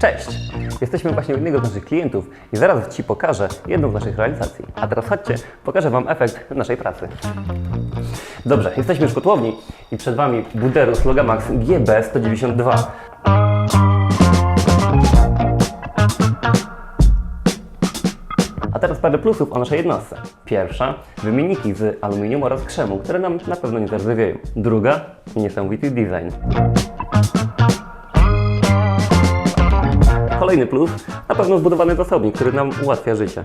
Cześć! Jesteśmy właśnie u jednego z naszych klientów i zaraz Ci pokażę jedną z naszych realizacji. A teraz chodźcie, pokażę Wam efekt naszej pracy. Dobrze, jesteśmy już w kotłowni i przed Wami Buderus Logamax GB192. A teraz parę plusów o naszej jednostce. Pierwsza, wymienniki z aluminium oraz krzemu, które nam na pewno nie zardzewieją. Druga, niesamowity design. Kolejny plus, na pewno zbudowany zasobnik, który nam ułatwia życie.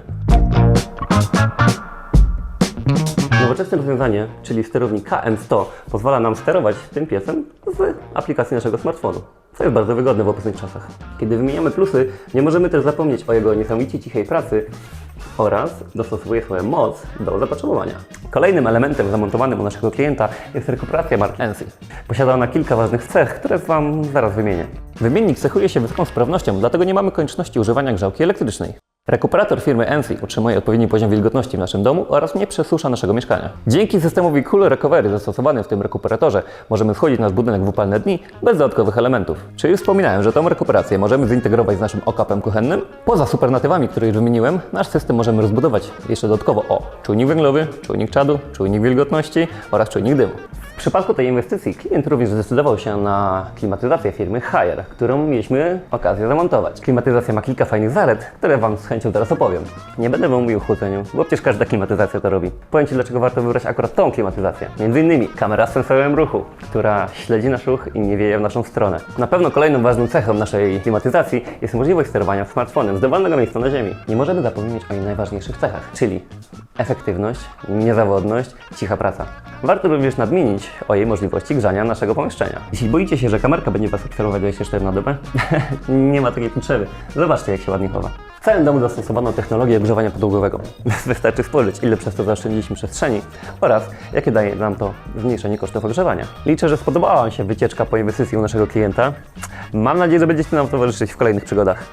Nowoczesne rozwiązanie, czyli sterownik KM100, pozwala nam sterować tym piesem z aplikacji naszego smartfonu, co jest bardzo wygodne w obecnych czasach. Kiedy wymieniamy plusy, nie możemy też zapomnieć o jego niesamowicie cichej pracy oraz dostosowuje swoją moc do zapotrzebowania. Kolejnym elementem zamontowanym u naszego klienta jest rekuperacja marki NC. Posiada ona kilka ważnych cech, które Wam zaraz wymienię. Wymiennik cechuje się wysoką sprawnością, dlatego nie mamy konieczności używania grzałki elektrycznej. Rekuperator firmy NC utrzymuje odpowiedni poziom wilgotności w naszym domu oraz nie przesusza naszego mieszkania. Dzięki systemowi Cool Recovery zastosowanym w tym rekuperatorze możemy wchodzić na budynek w upalne dni bez dodatkowych elementów. Czyli już wspominałem, że tą rekuperację możemy zintegrować z naszym okapem kuchennym. Poza supernatywami, które już wymieniłem, nasz system możemy rozbudować jeszcze dodatkowo o czujnik węglowy, czujnik czadu, czujnik wilgotności oraz czujnik dymu. Przypadku tej inwestycji klient również zdecydował się na klimatyzację firmy Haier, którą mieliśmy okazję zamontować. Klimatyzacja ma kilka fajnych zalet, które Wam z chęcią teraz opowiem. Nie będę Wam mówił o chłodzeniu, bo przecież każda klimatyzacja to robi. Powiem Ci, dlaczego warto wybrać akurat tą klimatyzację. Między innymi kamera z sensorem ruchu, która śledzi nasz ruch i nie wieje w naszą stronę. Na pewno kolejną ważną cechą naszej klimatyzacji jest możliwość sterowania smartfonem z dowolnego miejsca na ziemi. Nie możemy zapomnieć o jej najważniejszych cechach, czyli efektywność, niezawodność, cicha praca. Warto również nadmienić o jej możliwości grzania naszego pomieszczenia. Jeśli boicie się, że kamerka będzie Was obserwować 24 na dobę, nie ma takiej potrzeby. Zobaczcie, jak się ładnie chowa. W całym domu zastosowano technologię ogrzewania podłogowego. Wystarczy spojrzeć, ile przez to zaoszczędziliśmy przestrzeni oraz jakie daje nam to zmniejszenie kosztów ogrzewania. Liczę, że spodobała Wam się wycieczka po inwestycji u naszego klienta. Mam nadzieję, że będziecie nam towarzyszyć w kolejnych przygodach.